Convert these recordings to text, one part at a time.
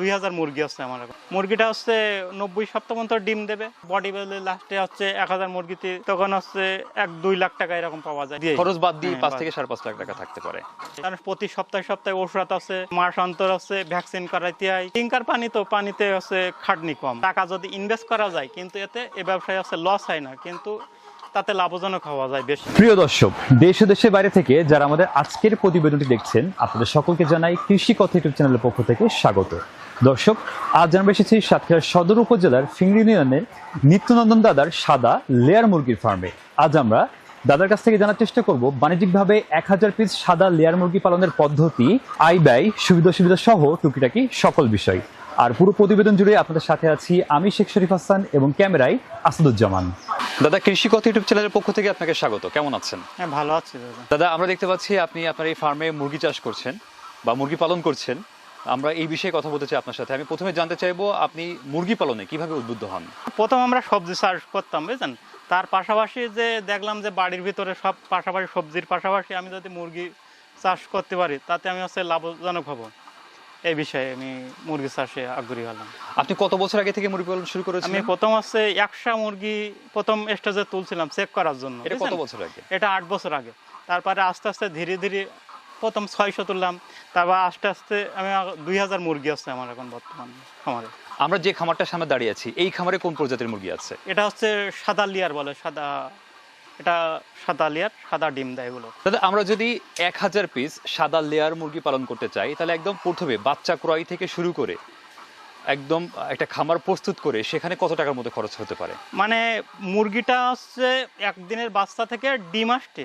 দুই হাজার মুরগি আছে আমার এখন। মুরগিটা হচ্ছে নব্বই সপ্তাহ ডিম দেবে। বডি বেলে লাস্টে হচ্ছে এক হাজার মুরগিতে তখন হচ্ছে এক দুই লাখ টাকা এরকম পাওয়া যায়। খরচ বাদ দিয়ে হ্যাঁ, পাঁচ থেকে সাড়ে পাঁচ লাখ টাকা থাকতে পারে। কারণ প্রতি সপ্তাহে সপ্তাহে ওষুধ আছে মাস অন্তর আছে ভ্যাকসিন করাইতে হয়। টিঙ্কার পানি তো পানিতে হচ্ছে খাটনি কম। টাকা যদি ইনভেস্ট করা যায় কিন্তু এতে এ ব্যবসায় হচ্ছে লস হয় না কিন্তু তাতে লাভজনক হওয়া যায় বেশি। প্রিয় দর্শক দেশ ও দেশের বাইরে থেকে যারা আমাদের আজকের প্রতিবেদনটি দেখছেন আপনাদের সকলকে জানাই কৃষি কথা ইউটিউব চ্যানেলের পক্ষ থেকে স্বাগত। দর্শক আজ জানবে এসেছি সাতক্ষীরা সদর উপজেলার ফিংরি ইউনিয়নের নিত্যনন্দন দাদার সাদা লেয়ার মুরগির ফার্মে। আজ আমরা দাদার কাছ থেকে জানার চেষ্টা করব বাণিজ্যিকভাবে এক হাজার পিস সাদা লেয়ার মুরগি পালনের পদ্ধতি আয় ব্যয় সুবিধা সুবিধা সহ টুকিটাকি সকল বিষয়। আর পুরো প্রতিবেদন জুড়ে আপনাদের সাথে আছি আমি শেখ শরীফ হাসান এবং ক্যামেরায় আসাদুজ্জামান। দাদা কৃষি কথা ইউটিউব চ্যানেলের পক্ষ থেকে আপনাকে স্বাগত। কেমন আছেন? হ্যাঁ ভালো আছে দাদা। দাদা আমরা দেখতে পাচ্ছি আপনি আপনার এই ফার্মে মুরগি চাষ করছেন বা মুরগি পালন করছেন। আমরা এই বিষয়ে কথা বলতে চাই আপনার সাথে। আমি প্রথমে জানতে চাইব আপনি মুরগি পালনে কীভাবে উদ্বুদ্ধ হন? প্রথম আমরা সবজি চাষ করতাম বুঝলেন তার পাশাপাশি যে দেখলাম যে বাড়ির ভিতরে সব পাশাপাশি সবজির পাশাপাশি আমি যদি মুরগি চাষ করতে পারি তাতে আমি হচ্ছে লাভজনক হব। এই বিষয়ে আমি মুরগি চাষে আগ্রহী হলাম। আপনি কত বছর আগে থেকে মুরগি পালন শুরু করেছেন আমি প্রথম হচ্ছে একশা মুরগি প্রথম স্টেজে তুলছিলাম চেক করার জন্য এটা কত বছর আগে? এটা আট বছর আগে। তারপরে আস্তে আস্তে ধীরে ধীরে প্রথম ছয়শো তুললাম তারপর আস্তে আস্তে আমি দুই হাজার মুরগি আছে আমার এখন বর্তমান খামারে। আমরা যে খামারটার সামনে দাঁড়িয়ে আছি এই খামারে কোন প্রজাতির মুরগি আছে? এটা হচ্ছে সাদা লিয়ার বলে সাদা এটা সাদা লিয়ার সাদা ডিম দেয় এগুলো। দাদা আমরা যদি এক হাজার পিস সাদা লেয়ার মুরগি পালন করতে চাই তাহলে একদম প্রথমে বাচ্চা ক্রয় থেকে শুরু করে একদম একটা খামার প্রস্তুত করে সেখানে কত টাকার মধ্যে খরচ হতে পারে? মানে মুরগিটা হচ্ছে একদিনের বাচ্চা থেকে ডিম আসতে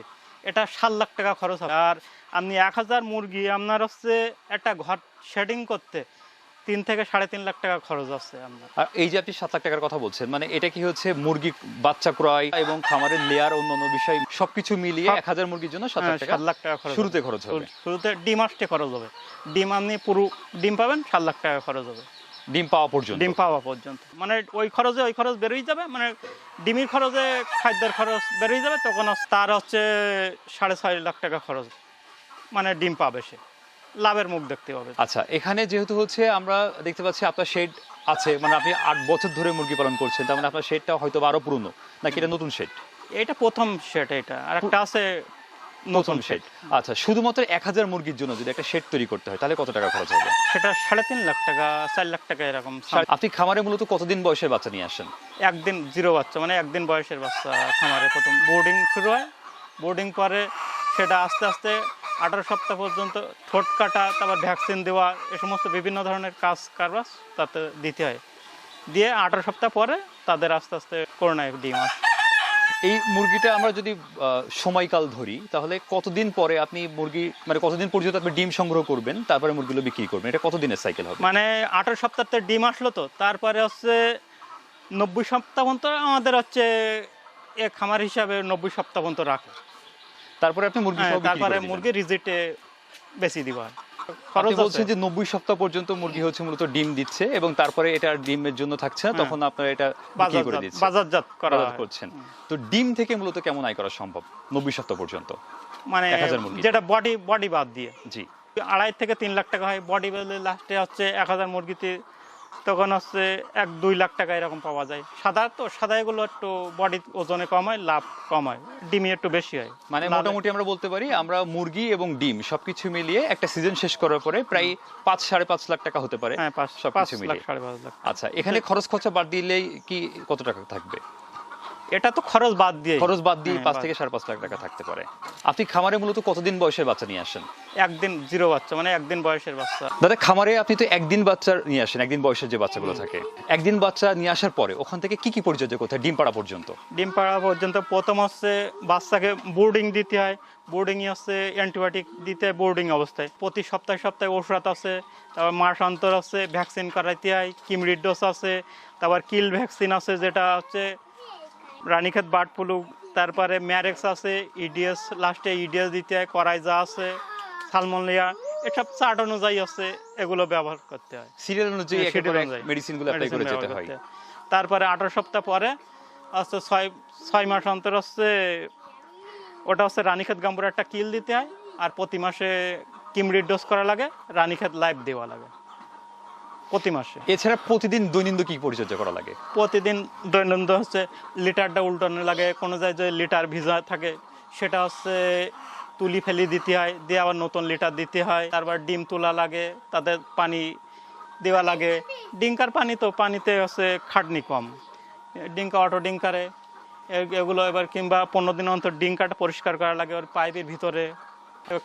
এটা সাত লাখ টাকা খরচ হবে। আর আপনি এক হাজার মুরগি আপনার হচ্ছে একটা ঘর শেডিং করতে তিন থেকে সাড়ে তিন লাখ টাকা খরচ আছে আপনার। এই যে আপনি সাত লাখ টাকার কথা বলছেন মানে এটা কি হচ্ছে মুরগি বাচ্চা ক্রয় এবং খামারের লেয়ার অন্যান্য বিষয় সবকিছু মিলিয়ে এক হাজার মুরগির জন্য সাত লাখ হ্যাঁ, টাকা খরচ শুরুতে হবে। খরচ হবে। শুরুতে ডিম আসতে খরচ হবে। ডিম আপনি পুরো ডিম পাবেন সাত লাখ টাকা খরচ হবে। ডিম পাওয়া পর্যন্ত। ডিম পাওয়া পর্যন্ত। মানে ওই খরচে ওই খরচ বেরোই যাবে মানে ডিমের খরচে খাদ্যের খরচ বেরোই যাবে তখন তার হচ্ছে সাড়ে ছয় লাখ টাকা খরচ মানে ডিম পাবে সে। লাভের মুখ দেখতে পাবে। আচ্ছা এখানে যেহেতু হচ্ছে আমরা দেখতে পাচ্ছি আপনার শেড আছে মানে আপনি আট বছর ধরে মুরগি পালন করছেন তার মানে আপনার শেডটা হয়তো আরও পুরনো নাকি এটা নতুন শেড? এটা প্রথম শেড এটা আর একটা আছে নতুন নতুন শেড। আচ্ছা শুধুমাত্র এক হাজার মুরগির জন্য যদি একটা শেড তৈরি করতে হয় তাহলে কত টাকা খরচ হবে? সেটা সাড়ে তিন লাখ টাকা চার লাখ টাকা এরকম। আপনি খামারে মূলত কতদিন বয়সের বাচ্চা নিয়ে আসেন? একদিন জিরো বাচ্চা মানে একদিন বয়সের বাচ্চা খামারে প্রথম। বোর্ডিং শুরু হয় বোর্ডিং পরে সেটা আস্তে আস্তে আঠারো সপ্তাহ পর্যন্ত ঠোঁট কাটা তারপর ভ্যাকসিন দেওয়া এ সমস্ত বিভিন্ন ধরনের কাজ কারবাস তাতে দিতে হয়। দিয়ে আঠারো সপ্তাহ পরে তাদের আস্তে আস্তে করোনায় ডিম আসে। এই মুরগিটা আমরা যদি সময়কাল ধরি তাহলে কতদিন পরে আপনি মুরগি মানে কতদিন পর্যন্ত আপনি ডিম সংগ্রহ করবেন তারপরে মুরগিগুলো বিক্রি করবেন? এটা কতদিনের সাইকেল হবে? মানে আঠারো সপ্তাহতে ডিম আসলো তো তারপরে হচ্ছে নব্বই সপ্তাহ পর্যন্ত আমাদের হচ্ছে এ খামার হিসাবে নব্বই সপ্তাহ পর্যন্ত রাখে। তারপরে আপনি মুরগি হ্যাঁ, বিক্রি তারপরে মুরগি রিজিটে বেশি দিবা। বলছেন যে নব্বই সপ্তাহ পর্যন্ত মুরগি হচ্ছে মূলত ডিম দিচ্ছে এবং তারপরে এটা ডিমের জন্য থাকছে না হ্যাঁ। তখন আপনারা এটা বিক্রি করে দিচ্ছেন। বাজারজাত করা করছেন। তো ডিম থেকে মূলত কেমন আয় করা সম্ভব নব্বই সপ্তাহ পর্যন্ত? মানে 1000 যেটা বডি বডি বাদ দিয়ে। জি। আড়াই থেকে তিন লাখ টাকা হয়। বডি লাস্টে হচ্ছে এক হাজার মুরগিতে তখন হচ্ছে এক দুই লাখ টাকা এরকম পাওয়া যায়। সাদা তো সাদা এগুলো একটু বডি ওজনে কম হয় লাভ কম হয়। ডিমি একটু বেশি হয়। মানে মোটামুটি আমরা বলতে পারি আমরা মুরগি এবং ডিম সবকিছু মিলিয়ে একটা সিজন শেষ করার পরে প্রায় পাঁচ সাড়ে পাঁচ লাখ টাকা হতে পারে হ্যাঁ পাঁচ সবকিছু মিলিয়ে। সাড়ে পাঁচ লাখ আচ্ছা এখানে খরচ খরচা বাদ দিলেই কি কত টাকা থাকবে? এটা তো খরচ বাদ দিয়ে খরচ বাদ দিয়ে হ্যাঁ, পাঁচ থেকে সাড়ে পাঁচ লাখ টাকা থাকতে পারে। আপনি খামারে মূলত কতদিন বয়সের বাচ্চা নিয়ে আসেন? একদিন জিরো বাচ্চা মানে একদিন বয়সের বাচ্চা। দাদা খামারে আপনি তো একদিন বাচ্চা নিয়ে আসেন একদিন বয়সের যে বাচ্চাগুলো থাকে। একদিন বাচ্চা নিয়ে আসার পরে ওখান থেকে কি কি পরিচর্যা করতে হয় ডিম পাড়া পর্যন্ত? ডিম পাড়া পর্যন্ত প্রথম হচ্ছে বাচ্চাকে বোর্ডিং দিতে হয়। বোর্ডিংয়ে হচ্ছে অ্যান্টিবায়োটিক দিতে হয় বোর্ডিং অবস্থায়। প্রতি সপ্তাহে সপ্তাহে ওষুধ আছে তারপর মাস অন্তর আছে ভ্যাকসিন করাইতে হয় কিমরিড ডোজ আছে তারপর কিল ভ্যাকসিন আছে যেটা হচ্ছে রানীক্ষেত বার্ড ফ্লু তারপরে ম্যারেক্স আছে ইডিএস লাস্টে ইডিএস দিতে হয় করাইজা আছে সালমোনিয়া এসব চার্ট অনুযায়ী আছে এগুলো ব্যবহার করতে হয়। সিরিয়াল অনুযায়ী হ্যাঁ। মেডিসিনগুলো অ্যাপ্লাই করে যেতে হয়। তারপরে আঠারো সপ্তাহ পরে হচ্ছে ছয় ছয় মাস অন্তর হচ্ছে ওটা হচ্ছে রানীক্ষেত গাম্বুর একটা কিল দিতে হয় আর প্রতি মাসে কিমরিড ডোজ করা লাগে রানীক্ষেত লাইভ দেওয়া লাগে। প্রতি মাসে। এছাড়া প্রতিদিন দৈনন্দিন কি পরিচর্যা করা লাগে? প্রতিদিন দৈনন্দিন হচ্ছে লিটারটা উল্টানো লাগে কোনো জায়গায় যদি লিটার ভিজা থাকে সেটা হচ্ছে তুলি ফেলি দিতে হয় দিয়ে আবার নতুন লিটার দিতে হয় তারপর ডিম তোলা লাগে তাদের পানি দেওয়া লাগে। ডিঙ্কার পানি তো পানিতে হচ্ছে খাটনি কম। ডিঙ্কা অটো ডিঙ্কারে এগুলো এবার কিংবা পনেরো দিন অন্তর ডিঙ্কাটা পরিষ্কার করা লাগে ওর পাইপের ভিতরে।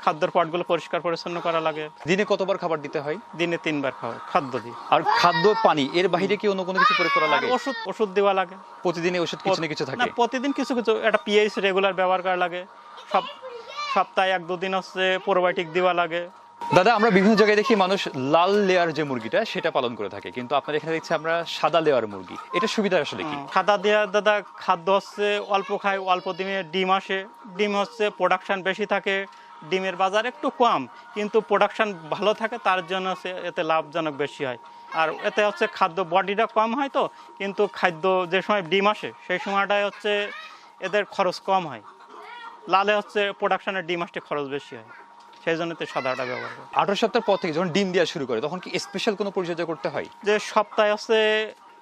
খাদ্যর পটগুলো পরিষ্কার পরিচ্ছন্ন করা লাগে। দিনে কতবার খাবার দিতে হয়? দিনে তিনবার খাওয়া খাদ্য দিই আর খাদ্য পানি এর বাইরে কি অন্য কোনো কিছু প্রয়োগ করা লাগে? ওষুধ ওষুধ দেওয়া লাগে। প্রতিদিনে ওষুধ কিছু না কিছু না থাকে প্রতিদিন কিছু কিছু একটা পিএইচ রেগুলার ব্যবহার করা লাগে। সব সপ্তাহে এক দুদিন হচ্ছে প্রোবায়োটিক দেওয়া লাগে। দাদা আমরা বিভিন্ন জায়গায় দেখি মানুষ লাল লেয়ার যে মুরগিটা সেটা পালন করে থাকে। কিন্তু আপনার এখানে দেখছি আমরা সাদা লেয়ার মুরগি। এটা সুবিধা আসলে কি? খাদা দেওয়া দাদা খাদ্য হচ্ছে অল্প খায় অল্প দিনে ডিম আসে। ডিম হচ্ছে প্রোডাকশন বেশি থাকে। ডিমের বাজার একটু কম কিন্তু প্রোডাকশন ভালো থাকে তার জন্য হচ্ছে এতে লাভজনক বেশি হয়। আর এতে হচ্ছে খাদ্য বডিটা কম হয় তো কিন্তু খাদ্য যে সময় ডিম আসে সেই সময়টায় হচ্ছে এদের খরচ কম হয়। লালে হচ্ছে প্রোডাকশনের ডিম আসতে খরচ বেশি হয়। সেই জন্য তো সাদাটা ব্যবহার করে। আঠারো সপ্তাহ পর থেকে যখন ডিম দেওয়া শুরু করে তখন কি স্পেশাল কোনো পরিচর্যা করতে হয়? যে সপ্তাহে হচ্ছে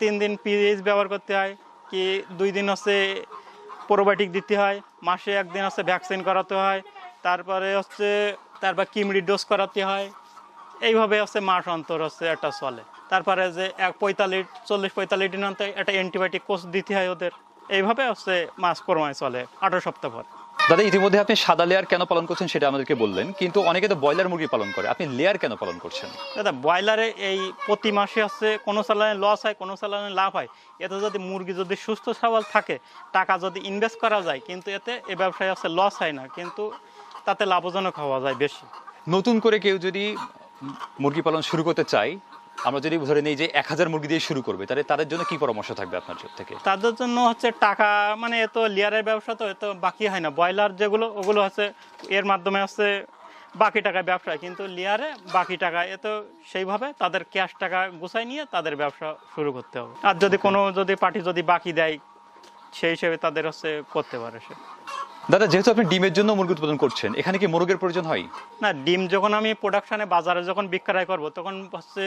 তিন দিন পিএইচ ব্যবহার করতে হয় কি দুই দিন হচ্ছে প্রোবায়োটিক দিতে হয় মাসে একদিন হচ্ছে ভ্যাকসিন করাতে হয় তারপরে হচ্ছে তারপর কিমড়ি ডোজ করাতে হয়। এইভাবে হচ্ছে মাস অন্তর হচ্ছে একটা চলে। তারপরে যে এক পঁয়তাল্লিশ চল্লিশ পঁয়তাল্লিশ দিন অন্তর একটা অ্যান্টিবায়োটিক কোর্স দিতে হয় ওদের। এইভাবে হচ্ছে মাস ক্রমায় চলে আঠারো সপ্তাহ পর। দাদা ইতিমধ্যে আপনি সাদা লেয়ার কেন পালন করছেন সেটা আমাদেরকে বললেন কিন্তু অনেকে তো ব্রয়লার মুরগি পালন করে। আপনি লেয়ার কেন পালন করছেন? দাদা ব্রয়লারে এই প্রতি মাসে হচ্ছে কোনো চালানে লস হয় কোনো চালানে লাভ হয়। এতে যদি মুরগি যদি সুস্থ সবল থাকে টাকা যদি ইনভেস্ট করা যায় কিন্তু এতে এ ব্যবসায় হচ্ছে লস হয় না। কিন্তু তাতে লাভজনক হওয়া যায় বেশি। নতুন করে কেউ যদি মুরগি পালন শুরু করতে চায় আমরা যদি ধরে নেই যে এক হাজার মুরগি দিয়ে শুরু করবে তাহলে তাদের জন্য কি পরামর্শ থাকবে আপনার থেকে? তাদের জন্য হচ্ছে টাকা মানে এত লেয়ারের ব্যবসা তো এত বাকি হয় না। ব্রয়লার যেগুলো ওগুলো হচ্ছে এর মাধ্যমে হচ্ছে বাকি টাকা ব্যবসা কিন্তু লেয়ারে বাকি টাকা এ তো সেইভাবে তাদের ক্যাশ টাকা গুছাই নিয়ে তাদের ব্যবসা শুরু করতে হবে। আর যদি কোনো যদি পার্টি যদি বাকি দেয় সেই হিসেবে তাদের হচ্ছে করতে পারে সে। দাদা যেহেতু আপনি ডিমের জন্য মুরগি উৎপাদন করছেন এখানে কি মোরগের প্রয়োজন হয়? না ডিম যখন আমি প্রোডাকশনে বাজারে যখন বিক্রয় করব তখন হচ্ছে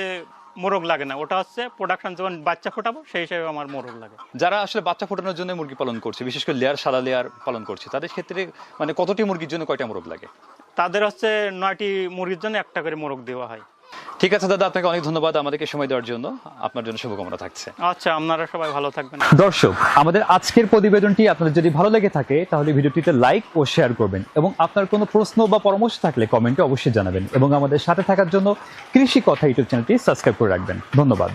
মোরগ লাগে না। ওটা হচ্ছে প্রোডাকশন যখন বাচ্চা ফোটাবো সেই হিসেবে আমার মোরগ লাগে। যারা আসলে বাচ্চা ফোটানোর জন্য মুরগি পালন করছে বিশেষ করে লেয়ার সাদা লেয়ার পালন করছে তাদের ক্ষেত্রে মানে কতটি মুরগির জন্য কয়টা মোরগ লাগে? তাদের হচ্ছে নয়টি মুরগির জন্য একটা করে মোরগ দেওয়া হয়। ঠিক আছে দাদা আপনাকে অনেক ধন্যবাদ আমাদেরকে সময় দেওয়ার জন্য। আপনার জন্য শুভকামনা থাকছে। আচ্ছা আপনারা সবাই ভালো থাকবেন। দর্শক আমাদের আজকের প্রতিবেদনটি আপনাদের যদি ভালো লেগে থাকে তাহলে ভিডিওটিতে লাইক ও শেয়ার করবেন এবং আপনার কোনো প্রশ্ন বা পরামর্শ থাকলে কমেন্টে অবশ্যই জানাবেন এবং আমাদের সাথে থাকার জন্য কৃষি কথা ইউটিউব চ্যানেলটি সাবস্ক্রাইব করে রাখবেন। ধন্যবাদ।